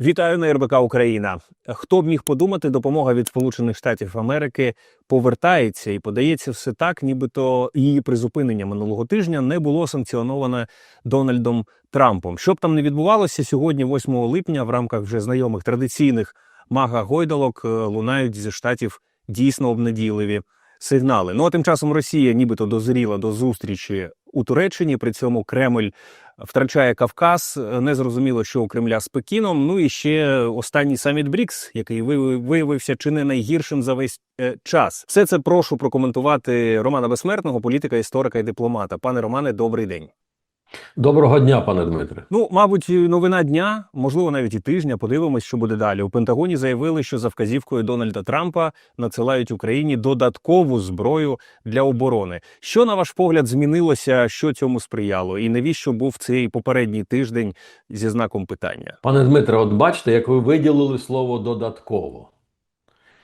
Вітаю на РБК Україна. Хто б міг подумати, допомога від Сполучених Штатів Америки повертається і подається все так, нібито її призупинення минулого тижня не було санкціоноване Дональдом Трампом. Що б там не відбувалося сьогодні, 8 липня, в рамках вже знайомих традиційних мага гойдалок е, лунають зі штатів дійсно обнадійливі сигнали. Ну а тим часом Росія нібито дозріла до зустрічі у Туреччині. При цьому Кремль втрачає Кавказ. Незрозуміло, що у Кремля з Пекіном. Ну і ще останній саміт БРІКС, який виявив- виявився чи не найгіршим за весь е, час. Все це прошу прокоментувати Романа Безсмертного, політика, історика і дипломата. Пане Романе, добрий день. Доброго дня, пане Дмитре. Ну, мабуть, новина дня, можливо, навіть і тижня. Подивимось, що буде далі. У Пентагоні заявили, що за вказівкою Дональда Трампа надсилають Україні додаткову зброю для оборони. Що на ваш погляд змінилося? Що цьому сприяло? І навіщо був цей попередній тиждень зі знаком питання? Пане Дмитре, от бачите, як ви виділили слово додатково.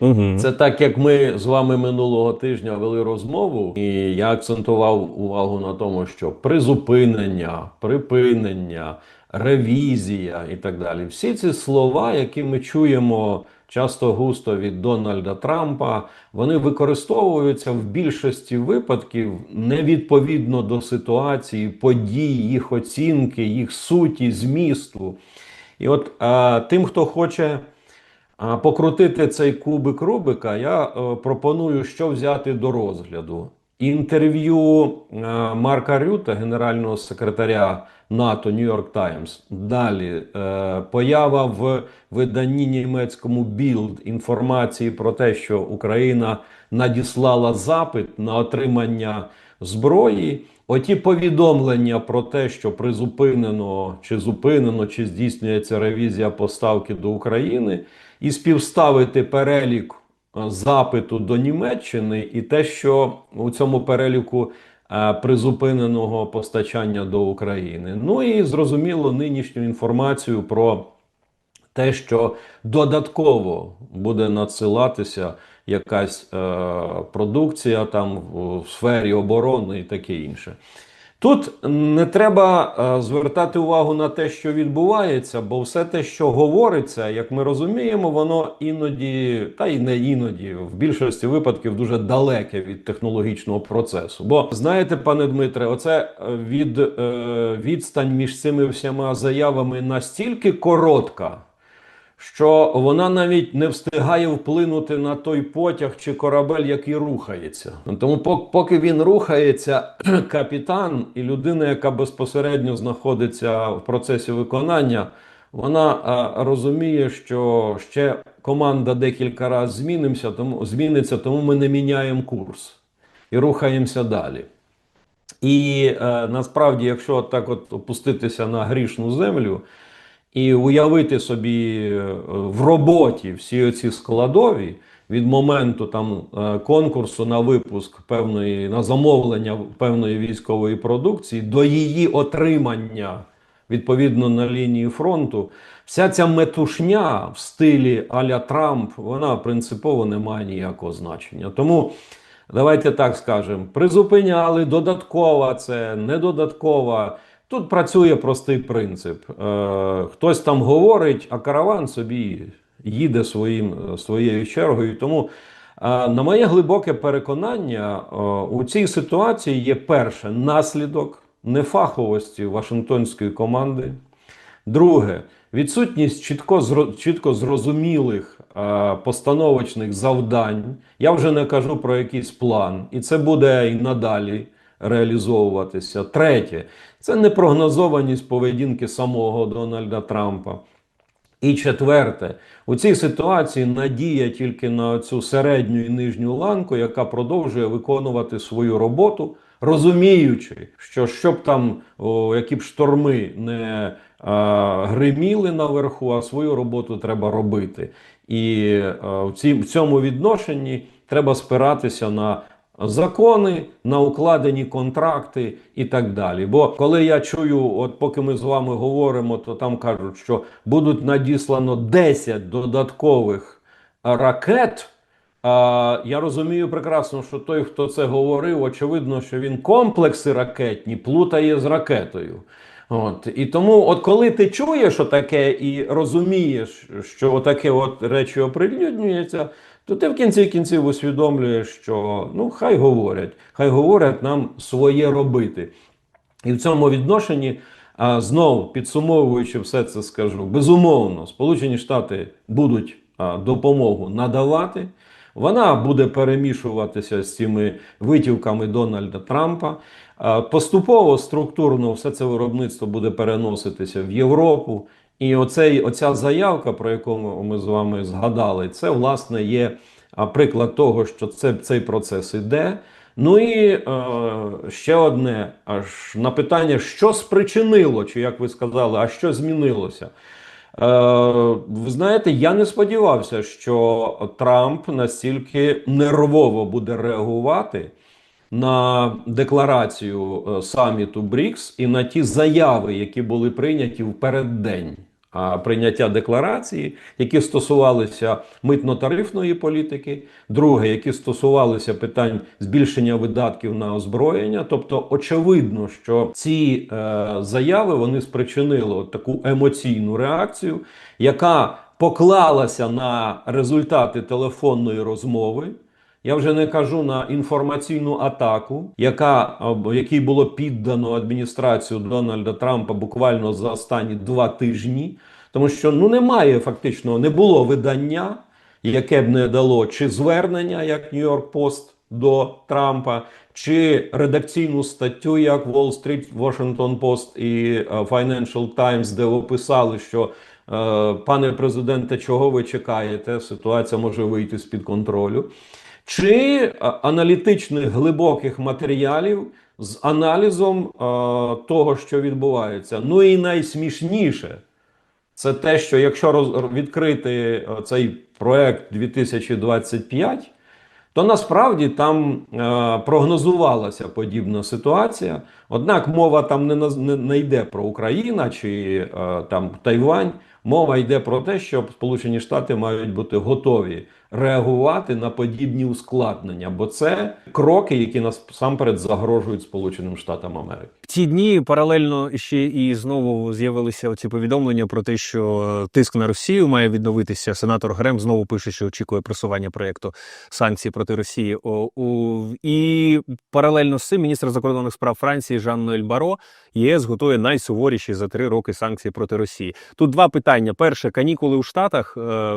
Угу. Це так, як ми з вами минулого тижня вели розмову, і я акцентував увагу на тому, що призупинення, припинення, ревізія і так далі. Всі ці слова, які ми чуємо часто густо від Дональда Трампа, вони використовуються в більшості випадків невідповідно до ситуації, подій, їх оцінки, їх суті, змісту. І от е, тим, хто хоче. Покрутити цей кубик Рубика, я е, пропоную, що взяти до розгляду. Інтерв'ю е, Марка Рюта, генерального секретаря НАТО Нью-Йорк Таймс. Далі е, поява в виданні німецькому Білд інформації про те, що Україна надіслала запит на отримання зброї. Оті повідомлення про те, що призупинено чи зупинено, чи здійснюється ревізія поставки до України, і співставити перелік е, запиту до Німеччини і те, що у цьому переліку е, призупиненого постачання до України. Ну і зрозуміло нинішню інформацію про те, що додатково буде надсилатися якась е, продукція там в, в сфері оборони і таке інше. Тут не треба е, звертати увагу на те, що відбувається, бо все те, що говориться, як ми розуміємо, воно іноді, та й не іноді, в більшості випадків дуже далеке від технологічного процесу. Бо знаєте, пане Дмитре, оце е, від е, відстань між цими всіма заявами настільки коротка що вона навіть не встигає вплинути на той потяг чи корабель, який рухається. Тому, поки він рухається, капітан і людина, яка безпосередньо знаходиться в процесі виконання, вона розуміє, що ще команда декілька разів змінимося, тому зміниться, тому ми не міняємо курс і рухаємося далі. І е, насправді, якщо так от опуститися на грішну землю і уявити собі е, в роботі всі оці складові від моменту там е, конкурсу на випуск певної на замовлення певної військової продукції до її отримання відповідно на лінії фронту, вся ця метушня в стилі Аля Трамп, вона принципово не має ніякого значення. Тому. Давайте так скажемо, призупиняли додаткова, це не додаткова. Тут працює простий принцип. Е, хтось там говорить, а караван собі їде своїм, е, своєю чергою. Тому, е, на моє глибоке переконання, у цій ситуації є перше наслідок нефаховості Вашингтонської команди. Друге, відсутність чітко, чітко зрозумілих постановочних завдань. Я вже не кажу про якийсь план, і це буде і надалі реалізовуватися. Третє, це непрогнозованість поведінки самого Дональда Трампа. І четверте, у цій ситуації надія тільки на цю середню і нижню ланку, яка продовжує виконувати свою роботу, розуміючи, що щоб там о, які б шторми не а, гриміли наверху, а свою роботу треба робити. І а, в, цій, в цьому відношенні треба спиратися на закони, на укладені контракти і так далі. Бо коли я чую, от поки ми з вами говоримо, то там кажуть, що будуть надіслано 10 додаткових ракет. А, я розумію прекрасно, що той, хто це говорив, очевидно, що він комплекси ракетні плутає з ракетою. От і тому, от коли ти чуєш отаке і розумієш, що отаке от речі оприлюднюється, то ти в кінці кінців усвідомлюєш, що ну хай говорять, хай говорять нам своє робити. І в цьому відношенні, а, знову підсумовуючи все це, скажу, безумовно, Сполучені Штати будуть а, допомогу надавати. Вона буде перемішуватися з цими витівками Дональда Трампа. Поступово структурно все це виробництво буде переноситися в Європу. І оцей, оця заявка, про яку ми- з вами згадали, це власне є приклад того, що це, цей процес іде. Ну і е, ще одне аж на питання, що спричинило, чи як ви сказали, а що змінилося? Е, ви знаєте, я не сподівався, що Трамп настільки нервово буде реагувати на декларацію е, саміту БРІКС і на ті заяви, які були прийняті в переддень прийняття декларації, які стосувалися митно-тарифної політики, друге, які стосувалися питань збільшення видатків на озброєння. Тобто, очевидно, що ці е, заяви вони спричинили таку емоційну реакцію, яка поклалася на результати телефонної розмови. Я вже не кажу на інформаційну атаку, яка якій було піддано адміністрацію Дональда Трампа буквально за останні два тижні, тому що ну немає фактично, не було видання, яке б не дало чи звернення, як Нью-Йорк Пост до Трампа, чи редакційну статтю, як Wall Street, Washington Post і е, Financial Times, де описали, що е, пане президенте, чого ви чекаєте? Ситуація може вийти з під контролю чи аналітичних глибоких матеріалів з аналізом а, того, що відбувається. Ну і найсмішніше це те, що якщо роз, відкрити цей проект 2025, то насправді там е, прогнозувалася подібна ситуація. Однак мова там не, не, не йде про Україну чи е, там Тайвань. Мова йде про те, що Сполучені Штати мають бути готові реагувати на подібні ускладнення, бо це кроки, які насамперед загрожують Сполученим Штатам Америки. В ці дні паралельно ще і знову з'явилися оці повідомлення про те, що тиск на Росію має відновитися. Сенатор Грем знову пише, що очікує просування проєкту санкцій проти Росії. І паралельно з цим міністр закордонних справ Франції Жан-Ноель Баро ЄС готує найсуворіші за три роки санкції проти Росії. Тут два питання: перше, канікули у Штатах е,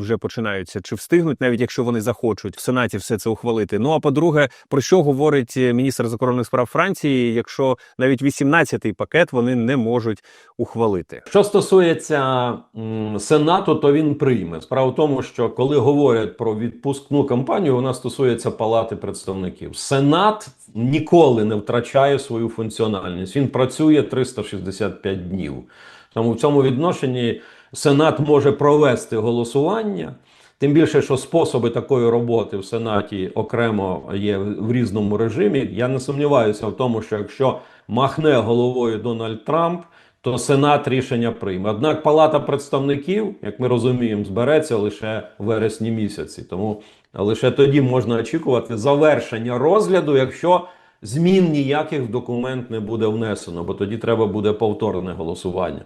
вже починаються. Чи встигнуть, навіть якщо вони захочуть в Сенаті все це ухвалити? Ну а по-друге, про що говорить е, міністр закордонних справ Франції, якщо навіть 18-й пакет вони не можуть ухвалити? Що стосується м, Сенату, то він прийме. Справа в тому, що коли говорять про відпускну кампанію, вона стосується Палати представників. Сенат ніколи не втрачає свою функціональність. Він працює 365 днів. Тому в цьому відношенні Сенат може провести голосування. Тим більше, що способи такої роботи в Сенаті окремо є в різному режимі. Я не сумніваюся в тому, що якщо махне головою Дональд Трамп, то Сенат рішення прийме. Однак Палата представників, як ми розуміємо, збереться лише в вересні місяці. Тому лише тоді можна очікувати завершення розгляду, якщо змін ніяких в документ не буде внесено, бо тоді треба буде повторне голосування.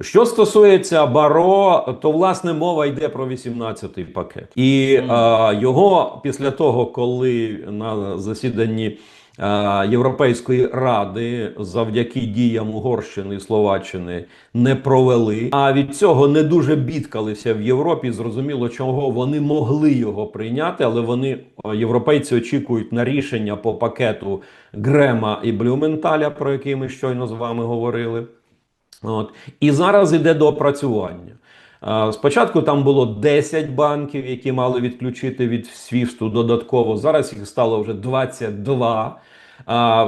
Що стосується Баро, то власне мова йде про 18-й пакет, і а, його після того, коли на засіданні а, Європейської ради завдяки діям Угорщини і Словаччини не провели. А від цього не дуже бідкалися в Європі. Зрозуміло, чого вони могли його прийняти, але вони європейці очікують на рішення по пакету Грема і Блюменталя, про який ми щойно з вами говорили. От. І зараз йде до опрацювання. Спочатку там було 10 банків, які мали відключити від свіфту додатково. Зараз їх стало вже 22.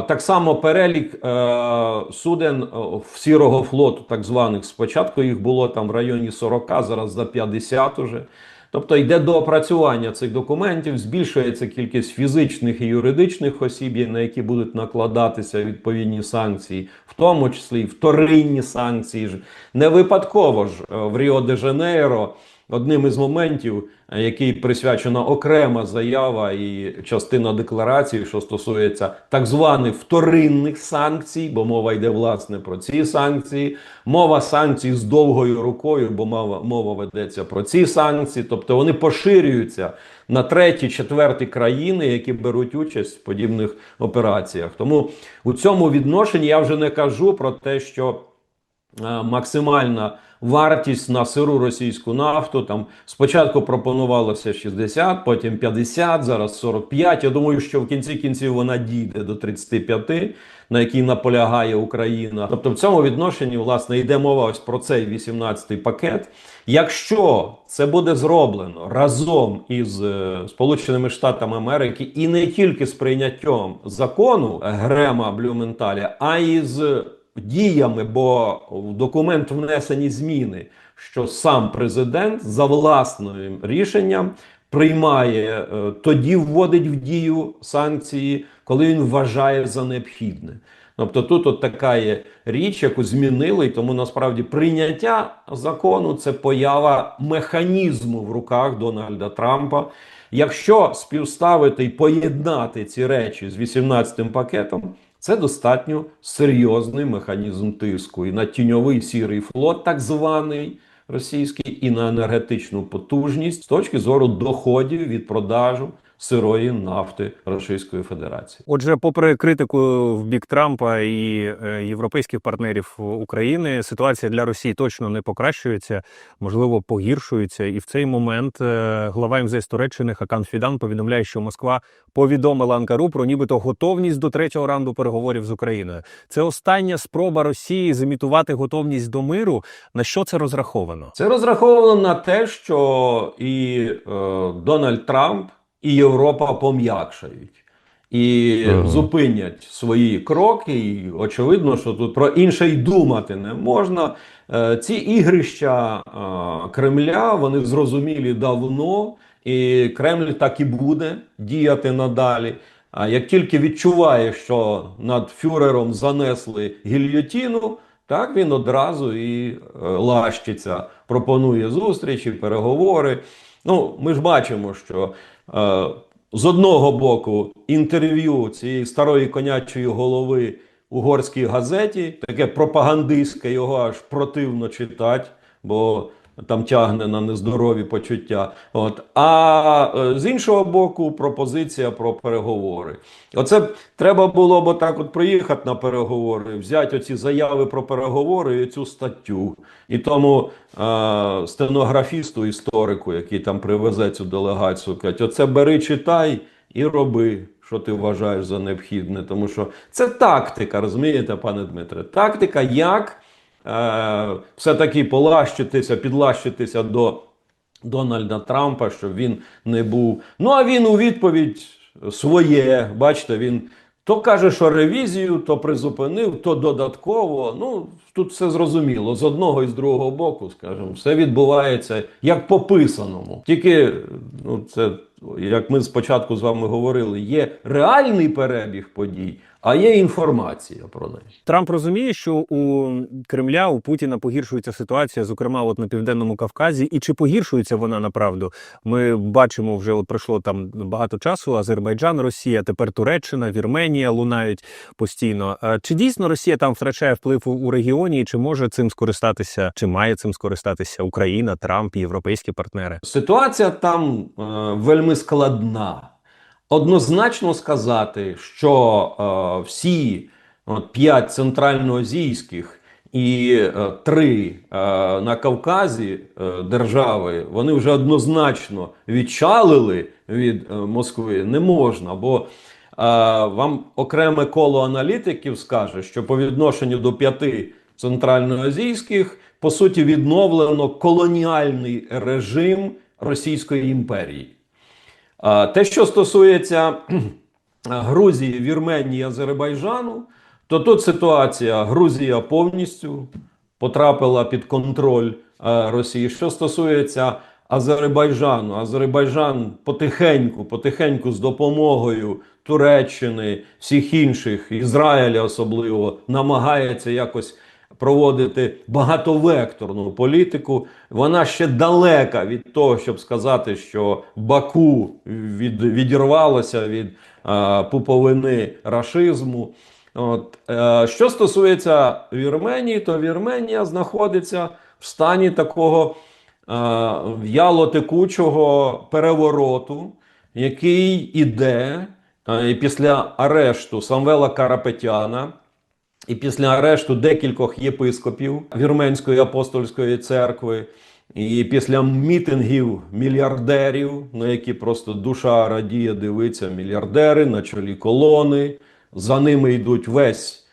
Так само перелік е, суден е, в сірого флоту, так званих, спочатку їх було там в районі 40, зараз за 50 уже. Тобто йде до опрацювання цих документів, збільшується кількість фізичних і юридичних осіб, на які будуть накладатися відповідні санкції, в тому числі і вторинні санкції. Не випадково ж е, в Ріо де Жанейро одним із моментів, е, який присвячена окрема заява і частина декларації, що стосується так званих вторинних санкцій, бо мова йде власне про ці санкції. Мова санкцій з довгою рукою, бо мова, мова ведеться про ці санкції, тобто вони поширюються на треті, четверті країни, які беруть участь в подібних операціях. Тому у цьому відношенні я вже не кажу про те, що максимальна вартість на сиру російську нафту там спочатку пропонувалося 60, потім 50, зараз 45. Я думаю, що в кінці кінців вона дійде до 35, на якій наполягає Україна. Тобто, в цьому відношенні власне йде мова ось про цей 18-й пакет. Якщо це буде зроблено разом із е, Сполученими Штатами Америки і не тільки з прийняттям закону Грема Блюменталя, а й з діями, бо в документ внесені зміни, що сам президент за власним рішенням приймає е, тоді вводить в дію санкції, коли він вважає за необхідне. Тобто тут от така є річ, яку змінили, і тому насправді прийняття закону це поява механізму в руках Дональда Трампа. Якщо співставити і поєднати ці речі з 18-м пакетом, це достатньо серйозний механізм тиску і на тіньовий сірий флот, так званий російський, і на енергетичну потужність з точки зору доходів від продажу сирої нафти Російської Федерації. Отже, попри критику в бік Трампа і е, європейських партнерів України, ситуація для Росії точно не покращується, можливо, погіршується. І в цей момент е, глава МЗС Туреччини Хакан Фідан повідомляє, що Москва повідомила Анкару про нібито готовність до третього раунду переговорів з Україною. Це остання спроба Росії зімітувати готовність до миру. На що це розраховано? Це розраховано на те, що і е, Дональд Трамп і Європа пом'якшають і Ага. зупинять свої кроки. І очевидно, що тут про інше й думати не можна. Е, ці ігрища е, Кремля вони зрозумілі давно, і Кремль так і буде діяти надалі. А як тільки відчуває, що над фюрером занесли гільйотіну, так він одразу і е, лащиться, пропонує зустрічі, переговори. Ну, ми ж бачимо, що з одного боку інтерв'ю цієї старої конячої голови угорській газеті, таке пропагандистське, його аж противно читати, бо там тягне на нездорові почуття. От. А е, з іншого боку, пропозиція про переговори. Оце треба було б так от приїхати на переговори, взяти оці заяви про переговори і цю статтю. І тому е, стенографісту, історику, який там привезе цю делегацію, кажуть, оце бери, читай і роби. Що ти вважаєш за необхідне, тому що це тактика, розумієте, пане Дмитре? Тактика, як все-таки полащитися, підлащитися до Дональда Трампа, щоб він не був. Ну а він у відповідь своє, бачите, він то каже, що ревізію, то призупинив, то додатково. Ну тут все зрозуміло. З одного і з другого боку, скажімо, все відбувається як по писаному. Тільки ну, це як ми спочатку з вами говорили, є реальний перебіг подій, а є інформація про неї. Трамп розуміє, що у Кремля у Путіна погіршується ситуація, зокрема, от на південному Кавказі, і чи погіршується вона направду? Ми бачимо вже от пройшло там багато часу. Азербайджан, Росія, тепер Туреччина, Вірменія лунають постійно. Чи дійсно Росія там втрачає вплив у- регіоні? І чи може цим скористатися, чи має цим скористатися Україна, Трамп, європейські партнери? Ситуація там е, вельми складна. Однозначно сказати, що е, всі от, п'ять центральноазійських і е, три е, на Кавказі е, держави, вони вже однозначно відчалили від е, Москви, не можна, бо е, вам окреме коло аналітиків скаже, що по відношенню до п'яти центральноазійських, по суті, відновлено колоніальний режим Російської імперії. Те, що стосується Грузії, Вірменії, Азербайджану, то тут ситуація Грузія повністю потрапила під контроль Росії. Що стосується Азербайджану, Азербайджан потихеньку, потихеньку з допомогою Туреччини, всіх інших, Ізраїля особливо, намагається якось проводити багатовекторну політику. Вона ще далека від того, щоб сказати, що Баку від, відірвалося від е, пуповини рашизму. От, е, що стосується Вірменії, то Вірменія знаходиться в стані такого е, в'яло текучого перевороту, який іде е, після арешту Самвела Карапетяна. І після арешту декількох єпископів Вірменської апостольської церкви, і після мітингів мільярдерів, на які просто душа радіє, дивиться мільярдери на чолі колони. За ними йдуть весь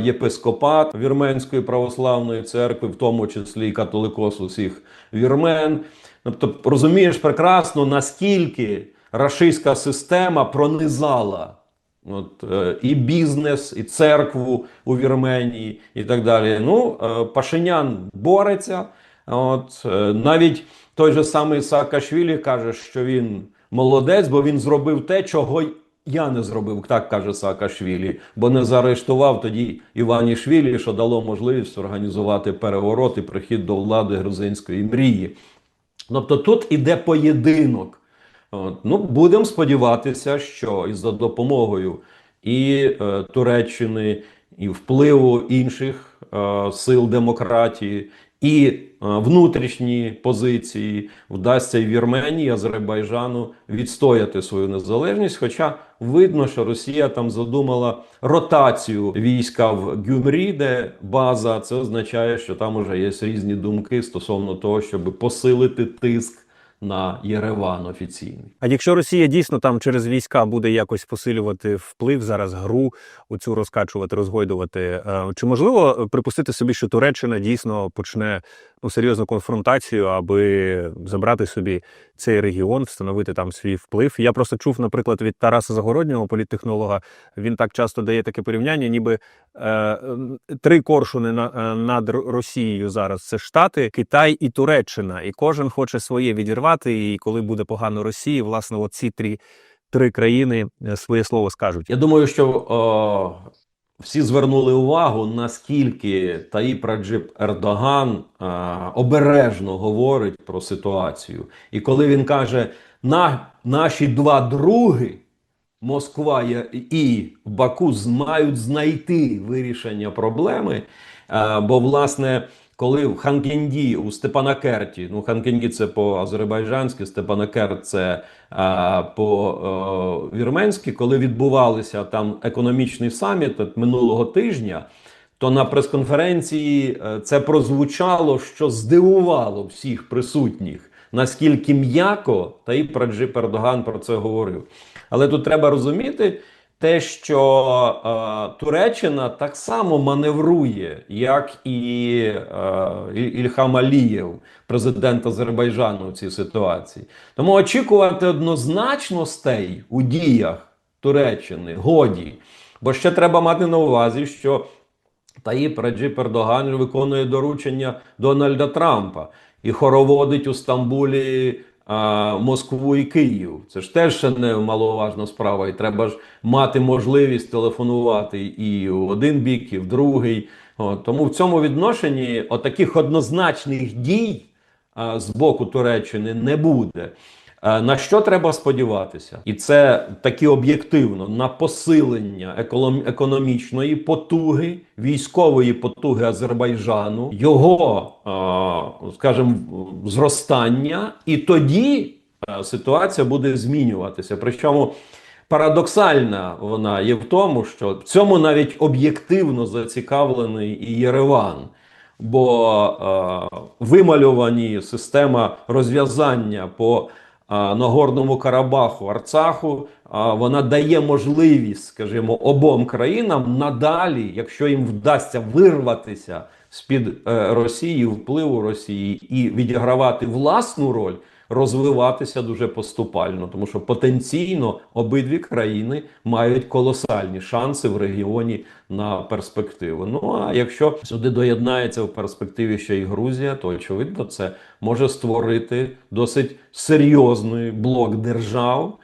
єпископат Вірменської православної церкви, в тому числі і католикос усіх вірмен. Тобто розумієш прекрасно, наскільки рашистська система пронизала От, е, і бізнес, і церкву у Вірменії, і так далі. Ну, е, Пашинян бореться. От, е, навіть той же самий Саакашвілі каже, що він молодець, бо він зробив те, чого я не зробив, так каже Саакашвілі, бо не заарештував тоді Іванішвілі, що дало можливість організувати переворот і прихід до влади грузинської мрії. Тобто тут іде поєдинок. От. Ну, будемо сподіватися, що і за допомогою і е, Туреччини, і впливу інших е, сил демократії, і е, внутрішні позиції вдасться і Вірменії, Азербайджану відстояти свою незалежність. Хоча видно, що Росія там задумала ротацію війська в Гюмрі, де база, це означає, що там уже є різні думки стосовно того, щоб посилити тиск на Єреван офіційний. А якщо Росія дійсно там через війська буде якось посилювати вплив, зараз гру оцю розкачувати, розгойдувати, е, чи можливо припустити собі, що Туреччина дійсно почне ну серйозну конфронтацію, аби забрати собі цей регіон, встановити там свій вплив? Я просто чув, наприклад, від Тараса Загороднього, політтехнолога. Він так часто дає таке порівняння, ніби е, три коршуни на, е, над Росією зараз це Штати, Китай і Туреччина, і кожен хоче своє відірвати. І коли буде погано Росії, власне, оці три, три країни е, своє слово скажуть. Я думаю, що о, всі звернули увагу, наскільки Таїп Раджип Ердоган е, обережно говорить про ситуацію. І коли він каже, на наші два други. Москва і Баку мають знайти вирішення проблеми. Е, Бо, власне, коли в Ханкінді у Степанакерті, ну Ханкінді це по азербайджанськи, Степанакерт це а, по е, вірменськи, коли відбувалися там економічний саміт от минулого тижня, то на прес-конференції е, це прозвучало, що здивувало всіх присутніх, наскільки м'яко Таїп Раджип Ердоган про це говорив. Але тут треба розуміти те, що е, Туреччина так само маневрує, як і е, Ільхам Алієв, президент Азербайджану в цій ситуації. Тому очікувати однозначностей у діях Туреччини годі. Бо ще треба мати на увазі, що Таїп Раджип Ердоган виконує доручення Дональда Трампа і хороводить у Стамбулі Москву і Київ. Це ж теж ще не маловажна справа, і треба ж мати можливість телефонувати і в один бік, і в другий. От, тому в цьому відношенні отаких однозначних дій з боку Туреччини не буде. А, На що треба сподіватися? І це таки об'єктивно на посилення економічної потуги, військової потуги Азербайджану, його, а, скажімо, зростання, і тоді ситуація буде змінюватися. Причому парадоксальна вона є в тому, що в цьому навіть об'єктивно зацікавлений і Єреван. Бо е, вимальовані система розв'язання по е, Нагорному Карабаху, Арцаху, вона дає можливість, скажімо, обом країнам надалі, якщо їм вдасться вирватися з-під е, Росії, впливу Росії і відігравати власну роль, розвиватися дуже поступально, тому що потенційно обидві країни мають колосальні шанси в регіоні на перспективу. Ну а якщо сюди доєднається в перспективі ще й Грузія, то очевидно це може створити досить серйозний блок держав.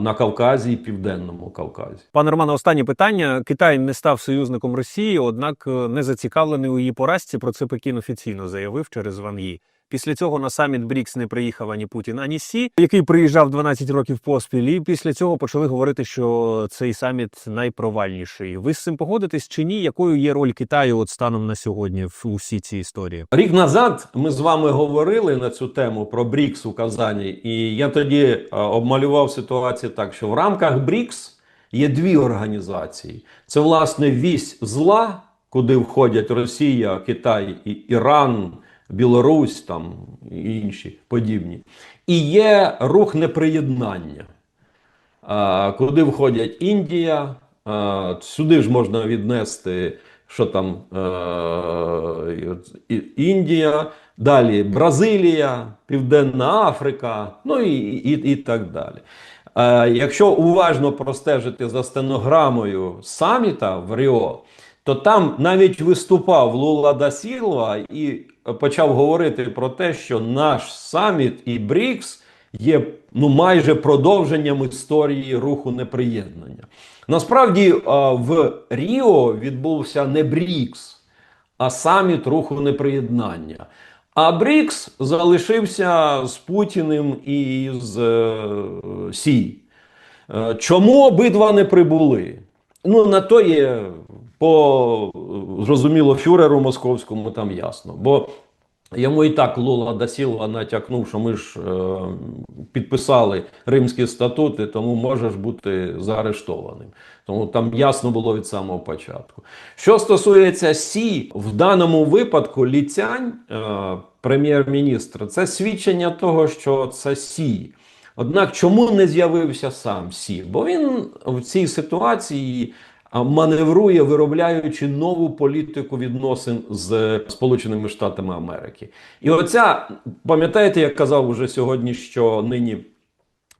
на Кавказі і Південному Кавказі. Пане Романе, останнє питання. Китай не став союзником Росії, однак е, не зацікавлений у її поразці. Про це Пекін офіційно заявив через Ван Ї. Після цього на саміт БРІКС не приїхав ані Путін, ані Сі, який приїжджав 12 років поспіль. І після цього почали говорити, що цей саміт найпровальніший. Ви з цим погодитесь чи ні? Якою є роль Китаю от станом на сьогодні в усій цій історії? Рік назад ми з вами говорили на цю тему про БРІКС у Казані, і я тоді е, обмалював ситуацію так, що в рамках БРІКС є дві організації: це власне вісь зла, куди входять Росія, Китай і Іран, Білорусь там і інші подібні, і є рух неприєднання. Куди входять Індія. Сюди ж можна віднести, що там е, Індія, далі Бразилія, Південна Африка, ну і, і, і так далі. Якщо уважно простежити за стенограмою саміта в Ріо, то там навіть виступав Лула да Сілва і почав говорити про те, що наш саміт і БРІКС є ну майже продовженням історії руху неприєднання. Насправді в Ріо відбувся не БРІКС, а саміт руху неприєднання. А БРІКС залишився з Путіним і з е, Сі. Е, Чому обидва не прибули? Ну, на то є по зрозуміло фюреру московському там ясно. Бо йому і так Лула Дасілва натякнув, що ми ж е, підписали римські статути, тому можеш бути заарештованим. Тому там ясно було від самого початку. Що стосується Сі, в даному випадку Ліцянь, е, прем'єр-міністр, це свідчення того, що це Сі. Однак чому не з'явився сам Сі? Бо він в цій ситуації маневрує, виробляючи нову політику відносин з Сполученими Штатами Америки. І оця, пам'ятаєте, як казав уже сьогодні, що нині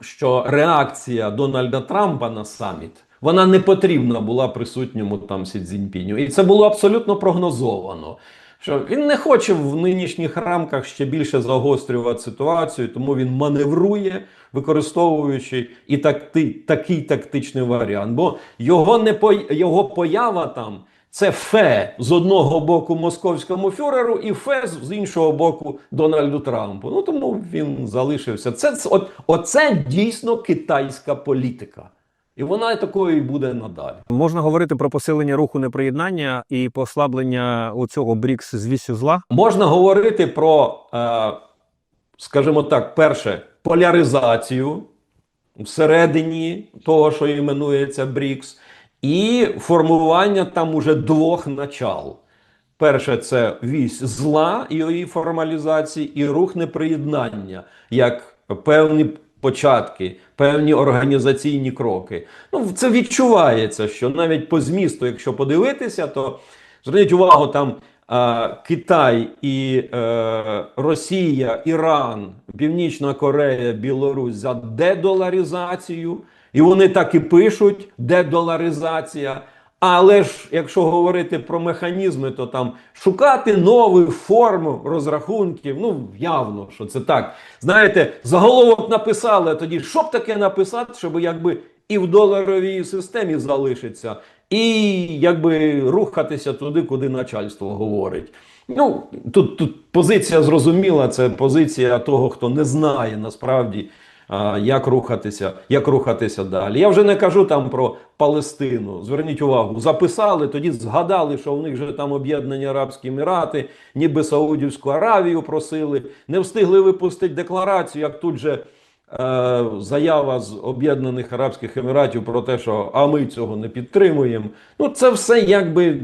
що реакція Дональда Трампа на саміт вона не потрібна була присутньому там Сі Цзіньпіню. І це було абсолютно прогнозовано. Що він не хоче в нинішніх рамках ще більше загострювати ситуацію, тому він маневрує, використовуючи і такти, такий тактичний варіант. Бо його не по, його поява там це фе з одного боку московському фюреру і фе з іншого боку Дональду Трампу. Ну тому він залишився. Це- от, оце дійсно китайська політика. І вона такою і буде надалі. Можна говорити про посилення руху неприєднання і послаблення у цього БРІКС з вісю зла? Можна говорити про, е, скажімо так, перше, поляризацію всередині того, що іменується БРІКС, і формування там уже двох начал. Перше, це вісь зла і її формалізації, і рух неприєднання, як певні початки, певні організаційні кроки. Ну, це відчувається, що навіть по змісту, якщо подивитися, то зверніть увагу, там Китай і е, Росія, Іран, Північна Корея, Білорусь за дедоларизацію, і вони так і пишуть: дедоларизація. Але ж, якщо говорити про механізми, то там шукати нову форму розрахунків, ну явно, що це так. Знаєте, заголовок написали, а тоді що б таке написати, щоб якби і в доларовій системі залишиться, і якби рухатися туди, куди начальство говорить. Ну тут, тут позиція зрозуміла, це позиція того, хто не знає насправді. Як рухатися, як рухатися далі? Я вже не кажу там про Палестину. Зверніть увагу, записали, тоді згадали, що в них же там об'єднані Арабські Емірати, ніби Саудівську Аравію просили. Не встигли випустити декларацію, як тут же е, заява з Об'єднаних Арабських Еміратів про те, що а ми цього не підтримуємо. Ну це все якби е,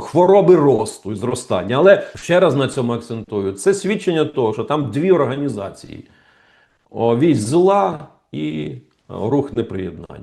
хвороби росту і зростання. Але ще раз на цьому акцентую: це свідчення того, що там дві організації. Вісь зла і рух неприєднання.